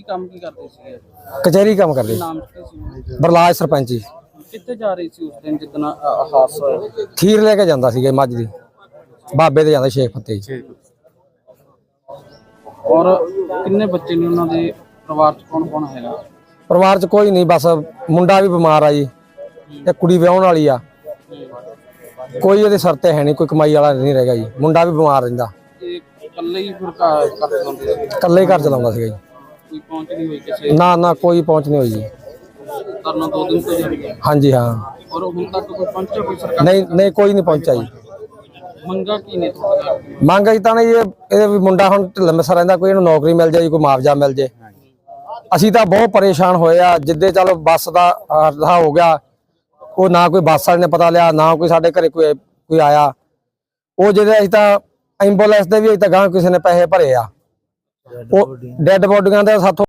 ਕੀ ਕੰਮ ਕੀ ਕਰਦੇ ਸੀਗੇ? ਕਚਹਿਰੀ ਕੰਮ ਕਰਦੇ। ਨਾਮ ਕੀ ਸੀ ਬਰਲਾਜ ਸਰਪੰਚ ਜੀ। ਕਿੱਥੇ ਜਾ ਰਹੀ ਸੀ ਉਸ ਦਿਨ ਜਿੱਦਣ ਹਾਦਸਾ ਹੋਇਆ? ਖੀਰ ਲੈ ਕੇ ਜਾਂਦਾ ਸੀਗਾ ਮੱਝ ਦੀ। ਬਾਬੇ ਦੇ ਜਾਂਦਾ ਸ਼ੇਖ ਫਤਿਹ ਜੀ। ਔਰ ਕਿੰਨੇ ਬੱਚੇ ਨੇ ਉਹਨਾਂ ਦੇ? ਪਰਿਵਾਰ ਚ ਕੌਣ ਕੌਣ ਹੈਗਾ? ਪਰਿਵਾਰ 'ਚ ਕੋਈ ਨਹੀਂ ਬਸ ਮੁੰਡਾ ਵੀ ਬਿਮਾਰ ਆ ਜੀ। ਤੇ ਕੁੜੀ ਵਿਆਹਣ ਵਾਲੀ ਆ। ਕੋਈ ਉਹਦੇ ਸਿਰ ਤੇ ਹੈ ਨਹੀਂ ਕੋਈ ਕਮਾਈ ਵਾਲਾ ਨਹੀਂ ਰਹੇਗਾ ਜੀ। ਮੁੰਡਾ ਵੀ ਬਿਮਾਰ ਰਹਿੰਦਾ। ਤੇ ਇਕੱਲੇ ਹੀ ਫਿਰ ਘਰ ਕਰ ਚਲਾਉਂਦੇ ਸੀ? ਇਕੱਲੇ ਹੀ ਘਰ ਚਲਾਉਂਦਾ ਸੀਗਾ ਜੀ। ਕੋਈ ਪਹੁੰਚ ਨਹੀਂ ਹੋਈ ਕਿਸੇ ਨਾ ਨਾ ਕੋਈ ਪਹੁੰਚ ਨਹੀਂ ਹੋਈ ਜੀ। ਤਰਨਾ ਦੋ ਦਿਨ ਤੋਂ ਜਾਰੀ ਹੈ। ਹਾਂਜੀ ਹਾਂ। ਔਰ ਹੁਣ ਤੱਕ ਕੋਈ ਪਹੁੰਚਿਆ ਕੋਈ ਸਰਕਾਰ? ਨਹੀਂ ਨਹੀਂ ਕੋਈ ਨਹੀਂ ਪਹੁੰਚਿਆ ਜੀ। ਮੰਗਾ ਕੀ ਨੇ ਤੁਹਾਡਾ ਮੰਗ ਅਸੀਂ ਤਾਂ ਇਹ ਇਹਦੇ ਵੀ ਮੁੰਡਾ ਹੁਣ ਢਿੱਲਾ ਮਿੱਸਾ ਰਹਿੰਦਾ ਕੋਈ ਇਹਨੂੰ ਨੌਕਰੀ ਮਿਲ ਜਾਏ ਕੋਈ ਮੁਆਵਜ਼ਾ ਮਿਲ ਜੇ ਅਸੀਂ ਤਾਂ ਬਹੁਤ ਪਰੇਸ਼ਾਨ ਹੋਏ ਆ ਜਿੱਦੇ ਚਲੋ ਬੱਸ ਦਾ ਹਾਦਸਾ ਹੋ ਗਿਆ ਉਹ ਨਾ ਕੋਈ ਬੱਸ ਵਾਲੇ ਨੇ ਪਤਾ ਲਿਆ ਨਾ ਕੋਈ ਸਾਡੇ ਘਰੇ ਕੋਈ ਕੋਈ ਆਇਆ। ਉਹ ਜਿਹੜੇ ਅਸੀਂ ਤਾਂ ਐਂਬੂਲੈਂਸ ਦੇ ਵੀ ਅਸੀਂ ਤਾਂ ਗਾਂ ਕਿਸੇ ਨੇ ਪੈਸੇ ਭਰੇ ਆ। ਉਹ ਡੈੱਡ ਬੋਡੀਆਂ ਦਾ ਸਾਥੋਂ